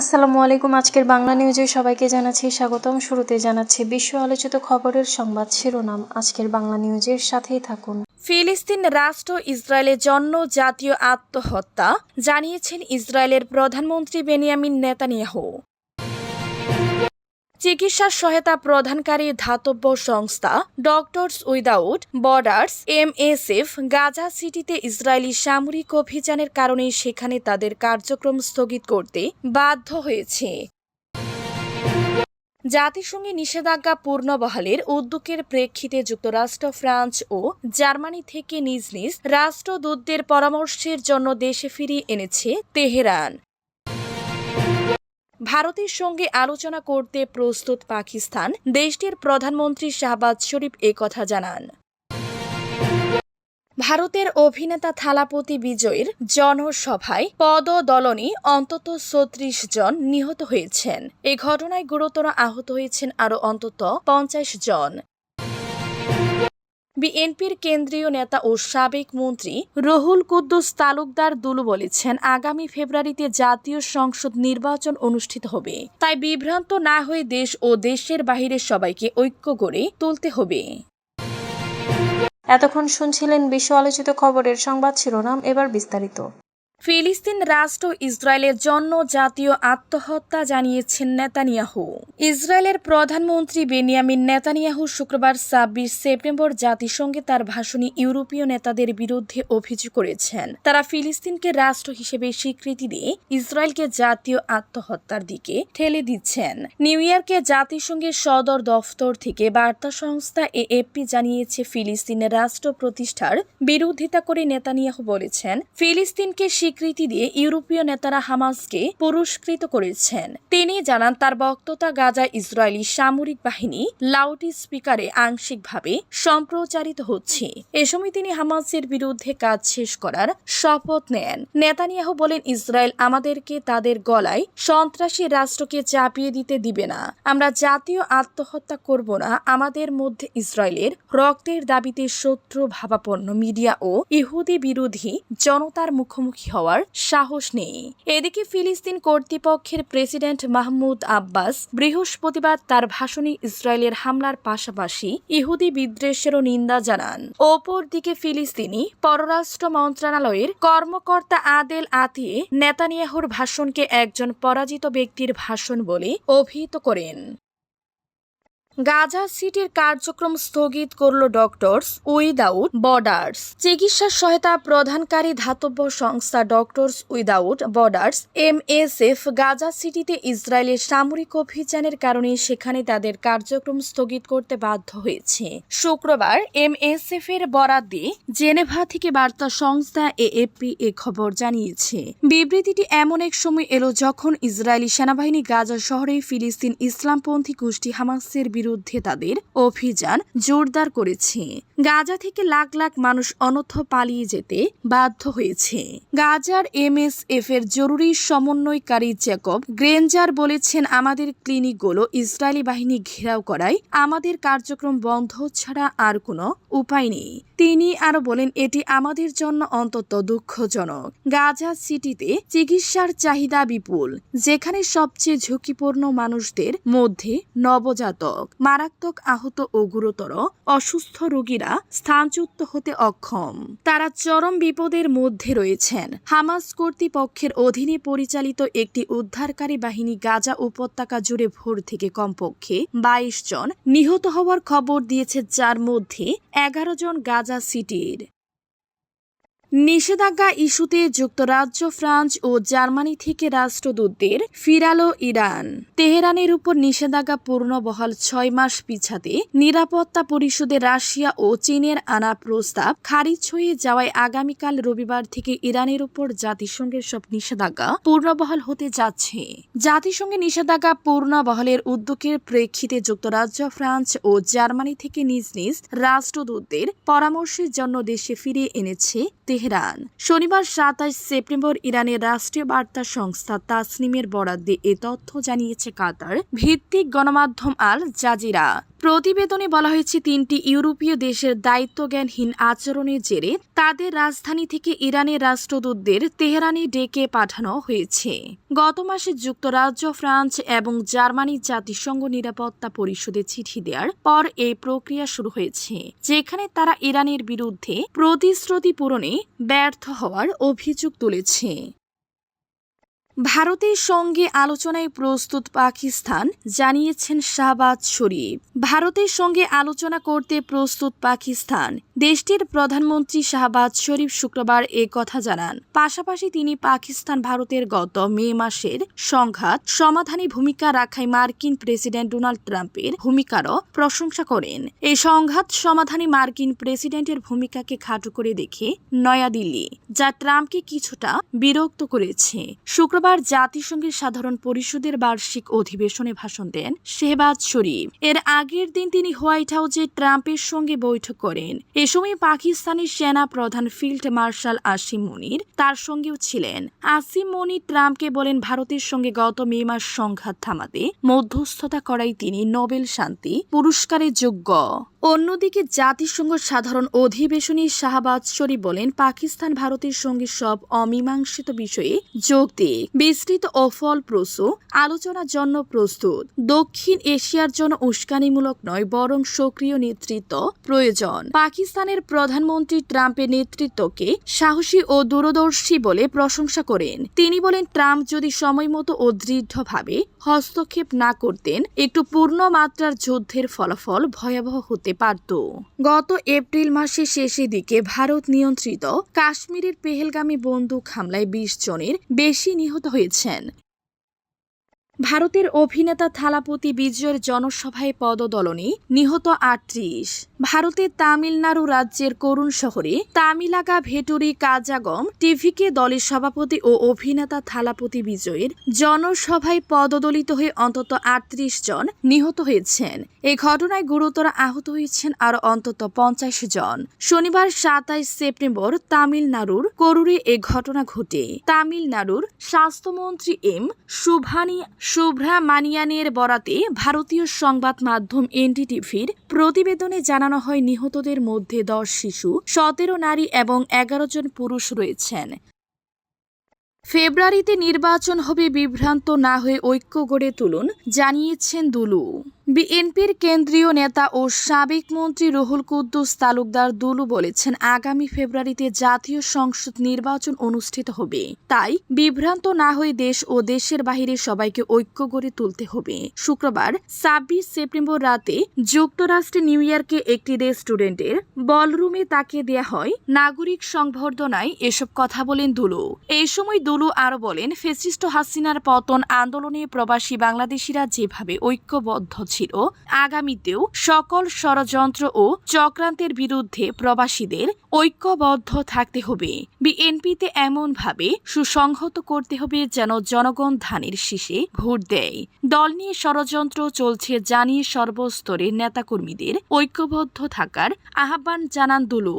আসসালামু আলাইকুম, আজকের বাংলা নিউজে সবাইকে জানাচ্ছি স্বাগতম। শুরুতে জানাচ্ছি বিশ্ব আলোচিত খবরের সংবাদ শিরোনাম। আজকের বাংলা নিউজের সাথেই থাকুন। ফিলিস্তিন রাষ্ট্র ইসরায়েলের জন্য জাতীয় আত্মহত্যা, জানিয়েছেন ইসরায়েলের প্রধানমন্ত্রী বেনিয়ামিন নেতানিয়াহু। চিকিৎসা সহায়তা প্রদানকারী ধাতব্য সংস্থা doctors without borders MSF Gaza সিটিতে ইসরায়েলি সামরিক অভিযানের কারণে সেখানে তাদের কার্যক্রম স্থগিত করতে বাধ্য হয়েছে। জাতিসংঘে নিষেধাজ্ঞা পূর্ণবহালের উদ্যোগের প্রেক্ষিতে যুক্তরাষ্ট্র, ফ্রান্স ও জার্মানি থেকে নিজ নিজ রাষ্ট্রদূতদের পরামর্শের জন্য দেশে ফিরিয়ে এনেছে তেহরান। ভারতের সঙ্গে আলোচনা করতে প্রস্তুত পাকিস্তান, দেশটির প্রধানমন্ত্রী শাহবাজ শরীফ কথা জানান। ভারতের অভিনেতা থালাপতি বিজয়ীর জনসভায় পদদলনে অন্তত ছত্রিশ জন নিহত হয়েছেন। এ ঘটনায় গুরুতর আহত হয়েছেন আরও অন্তত পঞ্চাশ জন। বিএনপির কেন্দ্রীয় নেতা ও সাবেক মন্ত্রী রহুল কুদ্দুস তালুকদার দুলু বলেছেন, আগামী ফেব্রুয়ারিতে জাতীয় সংসদ নির্বাচন অনুষ্ঠিত হবে। তাই বিভ্রান্ত না হয়ে দেশ ও দেশের বাহিরের সবাইকে ঐক্য গড়ে তুলতে হবে। এতক্ষণ শুনছিলেন বিশ্ব আলোচিত খবরের সংবাদ শিরোনাম, এবার বিস্তারিত। ফিলিস্তিন রাষ্ট্র ইসরায়েলের জন্য জাতীয় আত্মহত্যা জানিয়েছেন নেতানিয়াহু। ইসরায়েলের প্রধানমন্ত্রী বেনিয়ামিন নেতানিয়াহু শুক্রবার ছাব্বিশ সেপ্টেম্বর জাতিসংঘে তার ভাষণে ইউরোপীয় নেতাদের বিরুদ্ধে অভিযোগ করেছেন। তারা ফিলিস্তিনকে রাষ্ট্র হিসেবে স্বীকৃতি দিয়ে ইসরায়েলকে জাতীয় আত্মহত্যার দিকে ঠেলে দিচ্ছেন। নিউ ইয়র্কে জাতিসংঘের সদর দফতর থেকে বার্তা সংস্থা এএফপি জানিয়েছে, ফিলিস্তিনের রাষ্ট্র প্রতিষ্ঠার বিরোধিতা করে নেতানিয়াহু বলেছেন, ফিলিস্তিনকে স্বীকৃতি দিয়ে ইউরোপীয় নেতারা হামাসকে পুরস্কৃত করেছেন। তিনি জানান, তার বক্ততা গাজা ইসরায়েলি সামরিক বাহিনী লাউডি স্পিকারে আংশিকভাবে সম্প্রচারিত হচ্ছে। এ সময় তিনি হামাসের বিরুদ্ধে কাজ শেষ করার শপথ নেন। নেতানিয়াহু বলেন, ইসরায়েল আমাদেরকে তাদের গলায় সন্ত্রাসী রাষ্ট্রকে চাপিয়ে দিতে দিবে না। আমরা জাতীয় আত্মহত্যা করব না। আমাদের মধ্যে ইসরায়েলের রক্তের দাবিতে শত্রু ভাবাপন্ন মিডিয়া ও ইহুদি বিরোধী জনতার মুখোমুখি হওয়ার সাহস নেই। এদিকে ফিলিস্তিন কর্তৃপক্ষের প্রেসিডেন্ট মাহমুদ আব্বাস বৃহস্পতিবার তার ভাষণে ইসরায়েলের হামলার পাশাপাশি ইহুদি বিদ্বেষেরও নিন্দা জানান। অপরদিকে ফিলিস্তিনি পররাষ্ট্র মন্ত্রণালয়ের কর্মকর্তা আদেল আতিয়ে নেতানিয়াহুর ভাষণকে একজন পরাজিত ব্যক্তির ভাষণ বলে অভিহিত করেন। গাজা সিটির কার্যক্রম স্থগিত করল ডক্টরস উইদাউট বর্ডার্স। চিকিৎসা সহায়তা প্রদানকারী ধাতব্য সংস্থা doctors without borders M MSF, Gaza সিটিতে ইসরায়েলের সামরিক অভিযানের কারণে সেখানে তাদের কার্যক্রম স্থগিত করতে বাধ্য হয়েছে। শুক্রবার এমএসএফ এর বরাদ দিয়ে জেনেভা থেকে বার্তা সংস্থা এএফপি এ খবর জানিয়েছে। বিবৃতিটি এমন এক সময় এলো যখন ইসরায়েলি সেনাবাহিনী গাজা শহরে ফিলিস্তিন ইসলামপন্থী গোষ্ঠী হামাসের বিরুদ্ধে তাদের অভিযান জোরদার করেছে। গাজা থেকে লাখ লাখ মানুষ অনথ পালিয়ে যেতে বাধ্য হয়েছে। গাজার এমএসএফ এর জরুরি সমন্বয়কারী জ্যাকব গ্রেঞ্জার বলেছেন, আমাদের ক্লিনিকগুলো ইসরায়েলি বাহিনী ঘেরাও করায় আমাদের কার্যক্রম বন্ধ ছাড়া আর কোনো উপায় নেই। তিনি আরও বলেন, এটি আমাদের জন্য অন্তত দুঃখজনক। গাজা সিটিতে চিকিৎসার চাহিদা বিপুল, যেখানে সবচেয়ে ঝুঁকিপূর্ণ মানুষদের মধ্যে নবজাতক, মারাত্মক আহত ও গুরুতর অসুস্থ রোগীরা স্থানচ্যুত হতে অক্ষম। তারা চরম বিপদের মধ্যে রয়েছেন। হামাস কর্তৃপক্ষের অধীনে পরিচালিত একটি উদ্ধারকারী বাহিনী গাজা উপত্যকা জুড়ে ভোর থেকে কমপক্ষে বাইশ জন নিহত হওয়ার খবর দিয়েছে, যার মধ্যে এগারো জন গাজা সিটির। নিষেধাজ্ঞা ইস্যুতে যুক্তরাজ্য, ফ্রান্স ও জার্মানি থেকে রাষ্ট্রদূতদের ফিরালো ইরান। তেহরানের উপর নিষেধাজ্ঞা পূর্ণ বহাল ছয় মাস পিছাতে নিরাপত্তা পরিষদে রাশিয়া ও চীনের আনা প্রস্তাব খারিজ হয়ে যাওয়ায় আগামীকাল রবিবার থেকে ইরানের উপর জাতিসংঘের সব নিষেধাজ্ঞা পূর্ণবহাল হতে যাচ্ছে। জাতিসংঘের নিষেধাজ্ঞা পূর্ণবহালের উদ্যোগের প্রেক্ষিতে যুক্তরাজ্য, ফ্রান্স ও জার্মানি থেকে নিজ নিজ রাষ্ট্রদূতদের পরামর্শের জন্য দেশে ফিরিয়ে এনেছে তেহরান। শনিবার সাতাশ সেপ্টেম্বর ইরানের রাষ্ট্রীয় বার্তা সংস্থা তাসনিমের বরাদ্দে এ তথ্য জানিয়েছে কাতার। ভিত্তিক গণমাধ্যম আল জাজিরা। প্রতিবেদনে বলা হয়েছে, তিনটি ইউরোপীয় দেশের দায়িত্বজ্ঞানহীন আচরণের জেরে তাদের রাজধানী থেকে ইরানের রাষ্ট্রদূতদের তেহরানে ডেকে পাঠানো হয়েছে। গত মাসে যুক্তরাজ্য, ফ্রান্স এবং জার্মানির জাতিসংঘ নিরাপত্তা পরিষদে চিঠি দেওয়ার পর এই প্রক্রিয়া শুরু হয়েছে, যেখানে তারা ইরানের বিরুদ্ধে প্রতিশ্রুতি পূরণে ব্যর্থ হওয়ার অভিযোগ তুলেছে। ভারতের সঙ্গে আলোচনায় প্রস্তুত পাকিস্তান, জানিয়েছেন শাহবাজ শরীফ। ভারতের সঙ্গে আলোচনা করতে প্রস্তুত পাকিস্তান। দেশটির প্রধানমন্ত্রী শাহবাজ শরীফ শুক্রবার এ কথা জানান। পাশাপাশি তিনি পাকিস্তান ভারতের গত মে মাসের সংঘাত, সমাধানে ভূমিকা রাখায় মার্কিন প্রেসিডেন্ট ডোনাল্ড ট্রাম্পের ভূমিকারও প্রশংসা করেন। এই সংঘাত, সমাধানে মার্কিন প্রেসিডেন্টের ভূমিকাকে খাটো করে দেখে নয়াদিল্লি, যা ট্রাম্পকে কিছুটা বিরক্ত করেছে। শুক্রবার জাতিসংঘের সাধারণ পরিষদের বার্ষিক অধিবেশনে ভাষণ দেন শেহবাজ শরীফ। এর আগের দিন তিনি হোয়াইট হাউসে ট্রাম্পের সঙ্গে বৈঠক করেন। এ সময় পাকিস্তানের সেনা প্রধান ফিল্ড মার্শাল আসিম মনির তার সঙ্গেও ছিলেন। আসিম মনির ট্রাম্পকে বলেন, ভারতের সঙ্গে গত মে মাস সংঘাত থামাতে মধ্যস্থতা করাই তিনি নোবেল শান্তি পুরস্কারের যোগ্য। অন্যদিকে জাতিসংঘ সাধারণ অধিবেশনে শাহবাজ শরীফ বলেন, পাকিস্তান ভারতের সঙ্গে সব অমীমাংসিত বিষয়ে যোগ দিয়ে বিস্তৃত ও ফলপ্রসূ আলোচনার জন্য প্রস্তুত। দক্ষিণ এশিয়ার জন্য উস্কানিমূলক নয়, বরং সক্রিয় নেতৃত্ব প্রয়োজন। পাকিস্তানের প্রধানমন্ত্রী ট্রাম্পের নেতৃত্বকে সাহসী ও দূরদর্শী বলে প্রশংসা করেন। তিনি বলেন, ট্রাম্প যদি সময়মতো ও দৃঢ়ভাবে হস্তক্ষেপ না করতেন, একটু পূর্ণ মাত্রার যুদ্ধের ফলাফল ভয়াবহ হতে পারত। গত এপ্রিল মাসের শেষের দিকে ভারত নিয়ন্ত্রিত কাশ্মীরের পেহেলগামী বন্দুক হামলায় বিশ জনের বেশি নিহত হয়েছেন। ভারতের অভিনেতা থালাপতি বিজয়ের জনসভায় পদদলনে নিহত আটত্রিশ। ভারতের তামিলনাড়ু রাজ্যের করুণ শহরে তামিলাগা ভেটুরি কাজাগম টিভিকে দলের সভাপতি ও অভিনেতা থালাপতি বিজয়ের জনসভায় পদদলিত হয়ে অন্তত আটত্রিশ জন নিহত হয়েছেন। এই ঘটনায় গুরুতর আহত হয়েছেন আরও অন্তত পঞ্চাশ জন। শনিবার সাতাইশ সেপ্টেম্বর তামিলনাড়ুর করুরে এ ঘটনা ঘটে। তামিলনাড়ুর স্বাস্থ্যমন্ত্রী এম. শুভানি মানিয়ানের বরাতে ভারতীয় সংবাদ মাধ্যম এনডিটিভির প্রতিবেদনে জানানো হয়, নিহতদের মধ্যে দশ শিশু, সতেরো নারী এবং এগারো জন পুরুষ রয়েছেন। ফেব্রুয়ারিতে নির্বাচন হবে বিভ্রান্ত না হয়ে ঐক্য গড়ে তুলুন, জানিয়েছেন দুলু। বিএনপির কেন্দ্রীয় নেতা ও সাবেক মন্ত্রী রুহুল কুদ্দুস তালুকদার দুলু বলেছেন, আগামী ফেব্রুয়ারিতে জাতীয় সংসদ নির্বাচন অনুষ্ঠিত হবে। তাই বিভ্রান্ত না হয়ে দেশ ও দেশের বাহিরে সবাইকে ঐক্য গড়ে তুলতে হবে। শুক্রবার, ছাব্বিশ সেপ্টেম্বর রাতে যুক্তরাষ্ট্রে নিউ ইয়র্কে একটি রেস্টুরেন্টের বলরুমে তাকে দেয়া হয় নাগরিক সংবর্ধনায় এসব কথা বলেন দুলু। এই সময় দুলু আরও বলেন, ফেসিস্ট হাসিনার পতন আন্দোলনে প্রবাসী বাংলাদেশিরা যেভাবে ঐক্যবদ্ধ ছিল, আগামীতেও সকল ষড়যন্ত্র ও চক্রান্তের বিরুদ্ধে প্রবাসীদের ঐক্যবদ্ধ থাকতে হবে। বিএনপিতে এমনভাবে সুসংহত করতে হবে যেন জনগণ ধানের শীষে ভোট দেয়। দল নিয়ে ষড়যন্ত্র চলছে জানিয়ে সর্বস্তরের নেতাকর্মীদের ঐক্যবদ্ধ থাকার আহ্বান জানান দুলু।